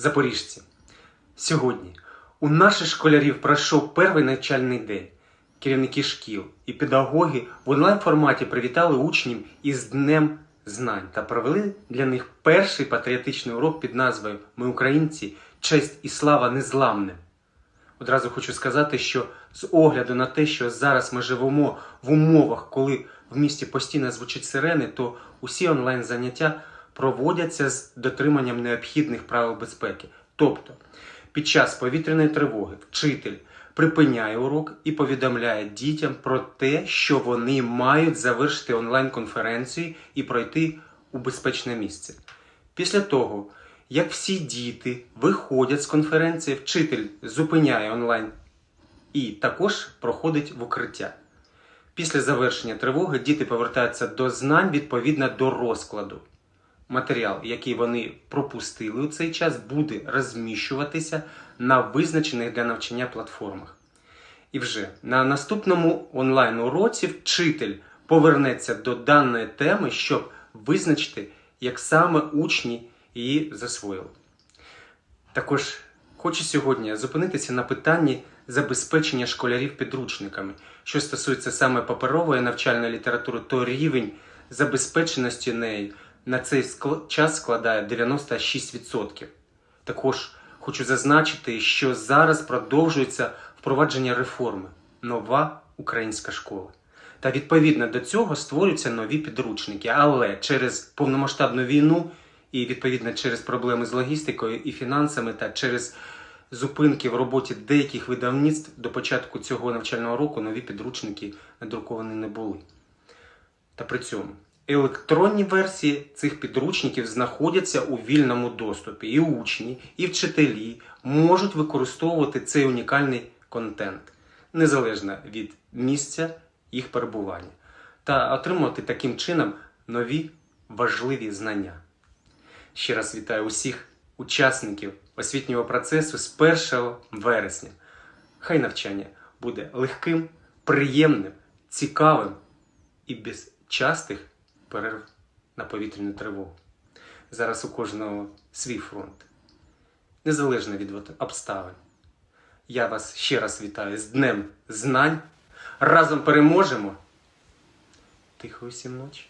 Запоріжці, сьогодні у наших школярів пройшов перший навчальний день. Керівники шкіл і педагоги в онлайн-форматі привітали учнів із Днем знань та провели для них перший патріотичний урок під назвою Ми українці, честь і слава незламним. Одразу хочу сказати, що з огляду на те, що зараз ми живемо в умовах, коли в місті постійно звучать сирени, то усі онлайн заняття проводяться з дотриманням необхідних правил безпеки. Тобто, під час повітряної тривоги вчитель припиняє урок і повідомляє дітям про те, що вони мають завершити онлайн-конференцію і пройти у безпечне місце. Після того, як всі діти виходять з конференції, вчитель зупиняє онлайн і також проходить в укриття. Після завершення тривоги діти повертаються до знань відповідно до розкладу. Матеріал, який вони пропустили у цей час, буде розміщуватися на визначених для навчання платформах. І вже на наступному онлайн-уроці вчитель повернеться до даної теми, щоб визначити, як саме учні її засвоїли. Також хочу сьогодні зупинитися на питанні забезпечення школярів підручниками. Що стосується саме паперової навчальної літератури, то рівень забезпеченості нею на цей час складає 96%. Також хочу зазначити, що зараз продовжується впровадження реформи нова українська школа. Та відповідно до цього створюються нові підручники. Але через повномасштабну війну і відповідно через проблеми з логістикою і фінансами та через зупинки в роботі деяких видавництв до початку цього навчального року нові підручники надруковані не були. Та при цьому електронні версії цих підручників знаходяться у вільному доступі, і учні, і вчителі можуть використовувати цей унікальний контент незалежно від місця їх перебування та отримувати таким чином нові важливі знання. Ще раз вітаю усіх учасників освітнього процесу з 1 вересня. Хай навчання буде легким, приємним, цікавим і без частих перерв на повітряну тривогу. Зараз у кожного свій фронт, незалежно від обставин. Я вас ще раз вітаю з Днем Знань. Разом переможемо. Тихо усім ночі.